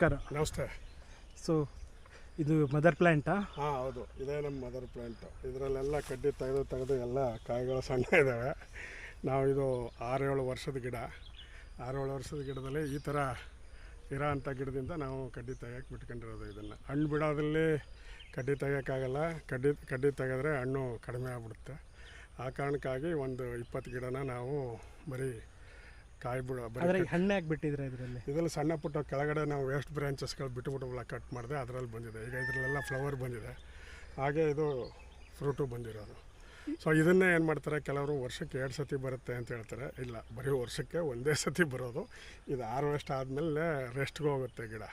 ನಮಸ್ಕಾರ ನಮಸ್ತೆ. ಸೊ ಇದು ಮದರ್ ಪ್ಲ್ಯಾಂಟಾ ಹಾಂ ಹೌದು. ಇದೇ ನಮ್ಮ ಮದರ್ ಪ್ಲಾಂಟ್ ಇದರಲ್ಲೆಲ್ಲ ಕಡ್ಡಿ ತೆಗೆದು ತೆಗೆದು ಎಲ್ಲ ಕಾಯಿಗಳು ಸಣ್ಣ ಇದ್ದಾವೆ ನಾವು ಇದು ಆರೇಳು ವರ್ಷದ ಗಿಡ. ಆರೇಳು ವರ್ಷದ ಗಿಡದಲ್ಲಿ ಈ ಥರ ಇರೋ ಅಂಥ ಗಿಡದಿಂದ ನಾವು ಕಡ್ಡಿ ತೆಗಿಯೋಕೆ ಬಿಟ್ಕೊಂಡಿರೋದು ಇದನ್ನು. ಹಣ್ಣು ಬಿಡೋದ್ರಲ್ಲಿ ಕಡ್ಡಿ ತೆಗಿಯೋಕ್ಕಾಗಲ್ಲ. ಕಡ್ಡಿ ಕಡ್ಡಿ ತೆಗೆದ್ರೆ ಹಣ್ಣು ಕಡಿಮೆ ಆಗ್ಬಿಡುತ್ತೆ. ಆ ಕಾರಣಕ್ಕಾಗಿ ಒಂದು ಇಪ್ಪತ್ತು ಗಿಡನ ನಾವು ಬರೀ ಕಾಯಿ ಬಿಡೋ ಆಗಿಬಿಟ್ಟಿದ್ರೆ ಇದರಲ್ಲಿ? ಇದರಲ್ಲಿ ಸಣ್ಣ ಪುಟ್ಟ ಕೆಳಗಡೆ ನಾವು ವೇಸ್ಟ್ ಬ್ರ್ಯಾಂಚಸ್ಗಳು ಬಿಟ್ಟುಬಿಟ್ಟು ಕಟ್ ಮಾಡಿದೆ ಅದರಲ್ಲಿ ಬಂದಿದೆ. ಈಗ ಇದರಲ್ಲೆಲ್ಲ ಫ್ಲವರ್ ಬಂದಿದೆ. ಹಾಗೆ ಇದು ಫ್ರೂಟು ಬಂದಿರೋದು. ಸೊ ಇದನ್ನೇ ಏನು ಮಾಡ್ತಾರೆ ಕೆಲವರು ವರ್ಷಕ್ಕೆ ಎರಡು ಸತಿ ಬರುತ್ತೆ ಅಂತ ಹೇಳ್ತಾರೆ. ಇಲ್ಲ ಬರೀ ವರ್ಷಕ್ಕೆ ಒಂದೇ ಸತಿ ಬರೋದು. ಇದು ಹಾರ್ವೆಸ್ಟ್ ಆದಮೇಲೆ ರೆಸ್ಟ್ಗೆ ಹೋಗುತ್ತೆ ಗಿಡ.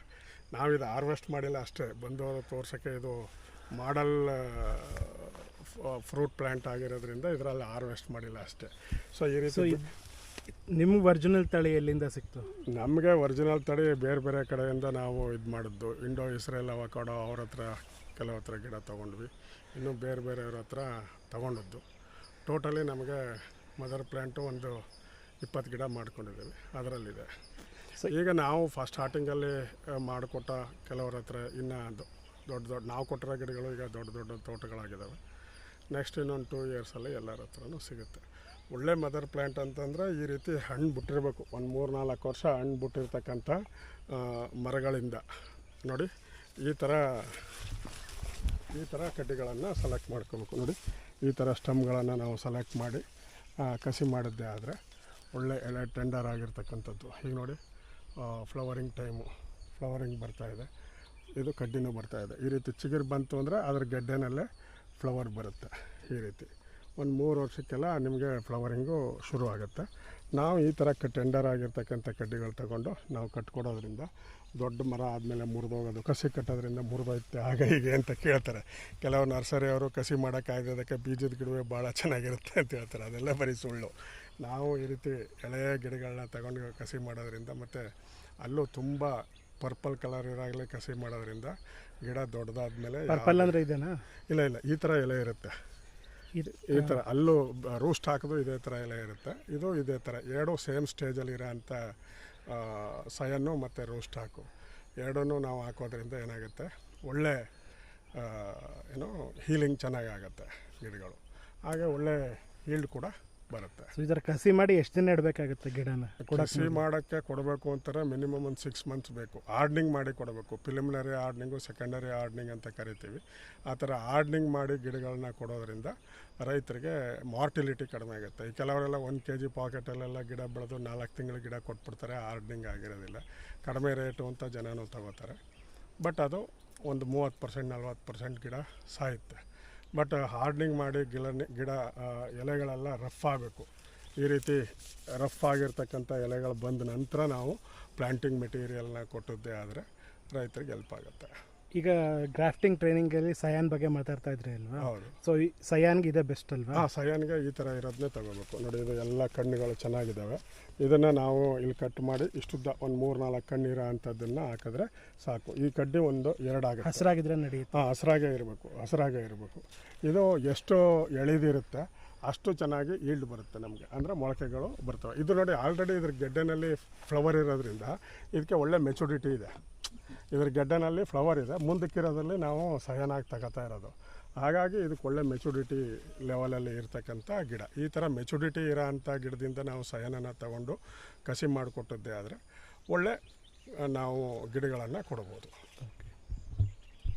ನಾವು ಇದು ಹಾರ್ವೆಸ್ಟ್ ಮಾಡಿಲ್ಲ ಅಷ್ಟೇ. ಬಂದವರು ತೋರ್ಸೋಕ್ಕೆ ಇದು ಮಾಡಲ್ ಫ್ರೂಟ್ ಪ್ಲ್ಯಾಂಟ್ ಆಗಿರೋದ್ರಿಂದ ಇದರಲ್ಲಿ ಹಾರ್ವೆಸ್ಟ್ ಮಾಡಿಲ್ಲ ಅಷ್ಟೇ. ಸೊ ಈ ರೀತಿ ನಿಮ್ಗೆ ಒರಿಜಿನಲ್ ತಳಿ ಎಲ್ಲಿಂದ ಸಿಕ್ತು? ನಮಗೆ ಒರಿಜಿನಲ್ ತಳಿ ಬೇರೆ ಬೇರೆ ಕಡೆಯಿಂದ ನಾವು ಇದು ಮಾಡಿದ್ದು. ಇಂಡೋ ಇಸ್ರೇಲ್ ಅವಕಾಡೋ ಅವ್ರ ಹತ್ರ ಕೆಲವು ಹತ್ರ ಗಿಡ ತೊಗೊಂಡ್ವಿ. ಇನ್ನು ಬೇರೆ ಬೇರೆಯವ್ರ ಹತ್ರ ತೊಗೊಂಡದ್ದು. ಟೋಟಲಿ ನಮಗೆ ಮದರ್ ಪ್ಲ್ಯಾಂಟು ಒಂದು ಇಪ್ಪತ್ತು ಗಿಡ ಮಾಡ್ಕೊಂಡಿದ್ದೀವಿ. ಅದರಲ್ಲಿದೆ. ಸೊ ಈಗ ನಾವು ಫಸ್ಟ್ ಸ್ಟಾರ್ಟಿಂಗಲ್ಲಿ ಮಾಡಿಕೊಟ್ಟ ಕೆಲವ್ರ ಹತ್ರ ಇನ್ನೂ ದೊಡ್ಡ ದೊಡ್ಡ, ನಾವು ಕೊಟ್ಟಿರೋ ಗಿಡಗಳು ಈಗ ದೊಡ್ಡ ದೊಡ್ಡ ತೋಟಗಳಾಗಿದ್ದಾವೆ ನೆಕ್ಸ್ಟ್ ಇನ್ನೊಂದು ಟೂ ಇಯರ್ಸಲ್ಲಿ ಎಲ್ಲರ ಹತ್ರನೂ ಸಿಗುತ್ತೆ. ಒಳ್ಳೆ ಮದರ್ ಪ್ಲ್ಯಾಂಟ್ ಅಂತಂದರೆ ಈ ರೀತಿ ಹಣ್ಣು ಬಿಟ್ಟಿರಬೇಕು. ಒಂದು ಮೂರು ನಾಲ್ಕು ವರ್ಷ ಹಣ್ಣು ಬಿಟ್ಟಿರ್ತಕ್ಕಂಥ ಮರಗಳಿಂದ. ನೋಡಿ, ಈ ಥರ ಈ ಥರ ಕಡ್ಡಿಗಳನ್ನು ಸೆಲೆಕ್ಟ್ ಮಾಡ್ಕೋಬೇಕು. ನೋಡಿ, ಈ ಥರ ಸ್ಟಮ್ಗಳನ್ನು ನಾವು ಸೆಲೆಕ್ಟ್ ಮಾಡಿ ಕಸಿ ಮಾಡಿದ್ದೆ ಆದರೆ ಒಳ್ಳೆ ಎಲೆ ಟೆಂಡರ್ ಆಗಿರ್ತಕ್ಕಂಥದ್ದು. ಈಗ ನೋಡಿ ಫ್ಲವರಿಂಗ್ ಟೈಮು ಫ್ಲವರಿಂಗ್ ಬರ್ತಾಯಿದೆ ಇದು. ಕಡ್ಡಿನೂ ಬರ್ತಾಯಿದೆ ಈ ರೀತಿ ಚಿಗುರು ಬಂತು ಅಂದರೆ ಅದ್ರ ಗೆಡ್ಡೆನಲ್ಲೇ ಫ್ಲವರ್ ಬರುತ್ತೆ ಈ ರೀತಿ. ಒಂದು ಮೂರು ವರ್ಷಕ್ಕೆಲ್ಲ ನಿಮಗೆ ಫ್ಲವರಿಂಗು ಶುರು ಆಗುತ್ತೆ ನಾವು ಈ ಥರ ಕ ಟೆಂಡರ್ ಆಗಿರ್ತಕ್ಕಂಥ ಕಡ್ಡಿಗಳು ತಗೊಂಡು ನಾವು ಕಟ್ಕೊಡೋದ್ರಿಂದ ದೊಡ್ಡ ಮರ ಆದಮೇಲೆ ಮುರಿದೋಗೋದು ಕಸಿ ಕಟ್ಟೋದ್ರಿಂದ ಮುರಿದೋಯ್ತೆ ಹಾಗೆ ಹೀಗೆ ಅಂತ ಕೇಳ್ತಾರೆ. ಕೆಲವು ನರ್ಸರಿಯವರು ಕಸಿ ಮಾಡೋಕ್ಕಾಗದಕ್ಕೆ ಬೀಜದ ಗಿಡವೇ ಭಾಳ ಚೆನ್ನಾಗಿರುತ್ತೆ ಅಂತ ಹೇಳ್ತಾರೆ. ಅದೆಲ್ಲ ಬರೀ ಸುಳ್ಳು. ನಾವು ಈ ರೀತಿ ಎಳೆಯ ಗಿಡಗಳನ್ನ ತಗೊಂಡು ಕಸಿ ಮಾಡೋದ್ರಿಂದ ಮತ್ತು ಅಲ್ಲೂ ತುಂಬ ಪರ್ಪಲ್ ಕಲರ್ ಇರಾಗಲೇ ಕಸಿ ಮಾಡೋದ್ರಿಂದ ಗಿಡ ದೊಡ್ಡದಾದ್ಮೇಲೆ ಪರ್ಪಲ್ ಅಂದರೆ ಇದೇನಾ? ಇಲ್ಲ ಇಲ್ಲ ಈ ಥರ ಎಲೆ ಇರುತ್ತೆ. ಇದು ಈ ಥರ ಅಲ್ಲೂ ರೂಸ್ಟ್ ಹಾಕೋದು ಇದೇ ಥರ ಎಲ್ಲ ಇರುತ್ತೆ. ಇದು ಇದೇ ಥರ ಎರಡೂ ಸೇಮ್ ಸ್ಟೇಜಲ್ಲಿ ಇರೋ ಅಂಥ ಸಯನ್ನು ಮತ್ತು ರೂಸ್ಟ್ ಹಾಕು. ಎರಡೂ ನಾವು ಹಾಕೋದ್ರಿಂದ ಏನಾಗುತ್ತೆ ಒಳ್ಳೆ ಏನು ಹೀಲಿಂಗ್ ಚೆನ್ನಾಗಿ ಆಗುತ್ತೆ ಗಿಡಗಳು. ಹಾಗೆ ಒಳ್ಳೆ ಹೀಲ್ಡ್ ಕೂಡ ಬರುತ್ತೆ. ಸೊ ಇದರ ಕಸಿ ಮಾಡಿ ಎಷ್ಟು ದಿನ ಇಡಬೇಕಾಗುತ್ತೆ ಗಿಡನ ಕಸಿ ಮಾಡೋಕ್ಕೆ ಕೊಡಬೇಕು ಅಂತಾರೆ ಮಿನಿಮಮ್ ಒಂದು ಸಿಕ್ಸ್ ಮಂತ್ಸ್ ಬೇಕು. ಆರ್ಡ್ನಿಂಗ್ ಮಾಡಿ ಕೊಡಬೇಕು. ಪ್ರಿಲಿಮಿನರಿ ಆರ್ಡ್ನಿಂಗು ಸೆಕೆಂಡರಿ ಆರ್ಡ್ನಿಂಗ್ ಅಂತ ಕರಿತೀವಿ. ಆ ಥರ ಆರ್ಡ್ನಿಂಗ್ ಮಾಡಿ ಗಿಡಗಳನ್ನ ಕೊಡೋದ್ರಿಂದ ರೈತರಿಗೆ ಮಾರ್ಟಿಲಿಟಿ ಕಡಿಮೆ ಆಗುತ್ತೆ. ಈ ಕೆಲವರೆಲ್ಲ ಒಂದು ಕೆ ಜಿ ಪಾಕೆಟಲ್ಲೆಲ್ಲ ಗಿಡ ಬೆಳೆದು ನಾಲ್ಕು ತಿಂಗಳು ಗಿಡ ಕೊಟ್ಬಿಡ್ತಾರೆ ಆರ್ಡ್ನಿಂಗ್ ಆಗಿರೋದಿಲ್ಲ. ಕಡಿಮೆ ರೇಟು ಅಂತ ಜನನೂ ತಗೋತಾರೆ. ಬಟ್ ಅದು ಒಂದು ಮೂವತ್ತು ಪರ್ಸೆಂಟ್ ನಲ್ವತ್ತು ಪರ್ಸೆಂಟ್ ಗಿಡ ಸಾಯುತ್ತೆ. ಬಟ್ ಹಾರ್ಡ್ನಿಂಗ್ ಮಾಡಿ ಗಿಡ ಗಿಡ ಎಲೆಗಳೆಲ್ಲ ರಫ್ ಆಗಬೇಕು. ಈ ರೀತಿ ರಫ್ ಆಗಿರ್ತಕ್ಕಂಥ ಎಲೆಗಳು ಬಂದ ನಂತರ ನಾವು ಪ್ಲ್ಯಾಂಟಿಂಗ್ ಮೆಟೀರಿಯಲ್ನ ಕೊಟ್ಟದ್ದೇ ಆದರೆ ರೈತರಿಗೆ ಹೆಲ್ಪ್ ಆಗುತ್ತೆ. ಈಗ ಗ್ರಾಫ್ಟಿಂಗ್ ಟ್ರೈನಿಂಗಲ್ಲಿ ಸಯಾನ್ ಬಗ್ಗೆ ಮಾತಾಡ್ತಾ ಇದ್ರಿ ಅಲ್ವಾ? ಹೌದು. ಸೊ ಈ ಸಯಾನ್ಗೆ ಇದೆ ಬೆಸ್ಟ್ ಅಲ್ವಾ? ಹಾಂ ಸಯಾನ್ಗೆ ಈ ಥರ ಇರೋದನ್ನೇ ತಗೋಬೇಕು. ನೋಡಿ ಇದು ಎಲ್ಲ ಕಣ್ಣುಗಳು ಚೆನ್ನಾಗಿದ್ದಾವೆ ಇದನ್ನು ನಾವು ಇಲ್ಲಿ ಕಟ್ ಮಾಡಿ ಇಷ್ಟುದ್ದ ಒಂದು ಮೂರು ನಾಲ್ಕು ಕಣ್ಣು ಇರೋ ಅಂಥದ್ದನ್ನು ಹಾಕಿದ್ರೆ ಸಾಕು. ಈ ಕಡ್ಡಿ ಒಂದು ಎರಡು ಆಗುತ್ತೆ. ಹಸಿರಾಗಿದ್ರೆ ನಡೆಯುತ್ತೆ. ಹಾಂ ಹಸಿರಾಗೇ ಇರಬೇಕು. ಹಸಿರಾಗೇ ಇರಬೇಕು. ಇದು ಎಷ್ಟು ಎಳೆದಿರುತ್ತೆ ಅಷ್ಟು ಚೆನ್ನಾಗಿ ಈಲ್ಡ್ ಬರುತ್ತೆ ನಮಗೆ. ಅಂದರೆ ಮೊಳಕೆಗಳು ಬರ್ತವೆ. ಇದು ನೋಡಿ ಆಲ್ರೆಡಿ ಇದ್ರ ಗೆಡ್ಡೆನಲ್ಲಿ ಫ್ಲವರ್ ಇರೋದ್ರಿಂದ ಇದಕ್ಕೆ ಒಳ್ಳೆ ಮೆಚುರಿಟಿ ಇದೆ. ಇದ್ರ ಗೆಡ್ಡನಲ್ಲಿ ಫ್ಲವರ್ ಇದೆ. ಮುಂದಕ್ಕಿರೋದ್ರಲ್ಲಿ ನಾವು ಸಹನಾಗಿ ತಗೋತಾ ಇರೋದು. ಹಾಗಾಗಿ ಇದಕ್ಕೆ ಒಳ್ಳೆ ಮೆಚುರಿಟಿ ಲೆವೆಲಲ್ಲಿ ಇರ್ತಕ್ಕಂಥ ಗಿಡ. ಈ ಥರ ಮೆಚುರಿಟಿ ಇರೋ ಅಂಥ ಗಿಡದಿಂದ ನಾವು ಸಹನನ ತಗೊಂಡು ಕಸಿ ಮಾಡಿಕೊಟ್ಟದ್ದೇ ಆದರೆ ಒಳ್ಳೆ ನಾವು ಗಿಡಗಳನ್ನು ಕೊಡ್ಬೋದು.